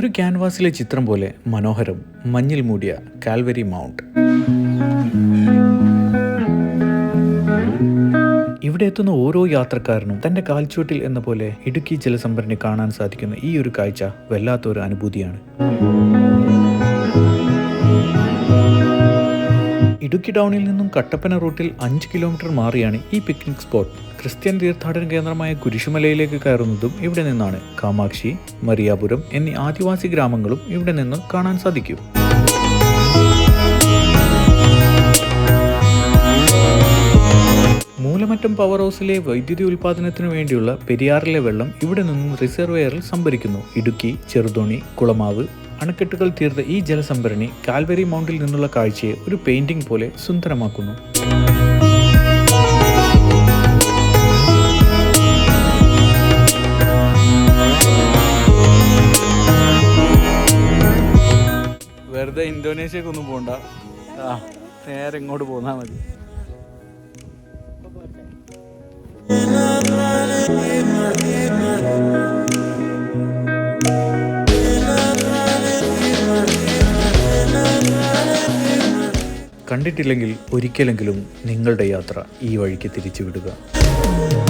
ഒരു ക്യാൻവാസിലെ ചിത്രം പോലെ മനോഹരം മഞ്ഞിൽ മൂടിയ കാൽവരി മൗണ്ട്. ഇവിടെ എത്തുന്ന ഓരോ യാത്രക്കാരനും തന്റെ കാൽച്ചുവട്ടിൽ എന്ന പോലെ ഇടുക്കി ജലസംഭരണി കാണാൻ സാധിക്കുന്ന ഈ ഒരു കാഴ്ച വല്ലാത്തൊരു അനുഭൂതിയാണ്. ഇടുക്കി ടൗണിൽ നിന്നും കട്ടപ്പന റൂട്ടിൽ അഞ്ച് കിലോമീറ്റർ മാറിയാണ് ഈ പിക്നിക് സ്പോട്ട് ക്രിസ്ത്യൻ തീർത്ഥാടന കേന്ദ്രമായ കുരിശുമലയിലേക്ക് കയറുന്നതും ഇവിടെ നിന്നാണ്. കാമാക്ഷി മരിയാപുരം എന്നീ ആദിവാസി ഗ്രാമങ്ങളും ഇവിടെ നിന്ന് കാണാൻ സാധിക്കും. മൂലമറ്റം പവർ ഹൗസിലെ വൈദ്യുതി ഉൽപാദനത്തിനു വേണ്ടിയുള്ള പെരിയാറിലെ വെള്ളം ഇവിടെ നിന്നും റിസർവെയറിൽ സംഭരിക്കുന്നു. ഇടുക്കി ചെറുതോണി കുളമാവ് അണക്കെട്ടുകൾ തീർത്ത ഈ ജലസംഭരണി കാൽവരി മൗണ്ടിൽ നിന്നുള്ള കാഴ്ചയെ ഒരു പെയിന്റിംഗ് പോലെ സുന്ദരമാക്കുന്നു. വെറുതെ ഇന്തോനേഷ്യക്കൊന്നും പോണ്ട. നേരെ ഇങ്ങോട്ട് പോന്നാൽ മതി. കണ്ടിട്ടില്ലെങ്കിൽ ഒരിക്കലെങ്കിലും നിങ്ങളുടെ യാത്ര ഈ വഴിക്ക് തിരിച്ചു വിടുക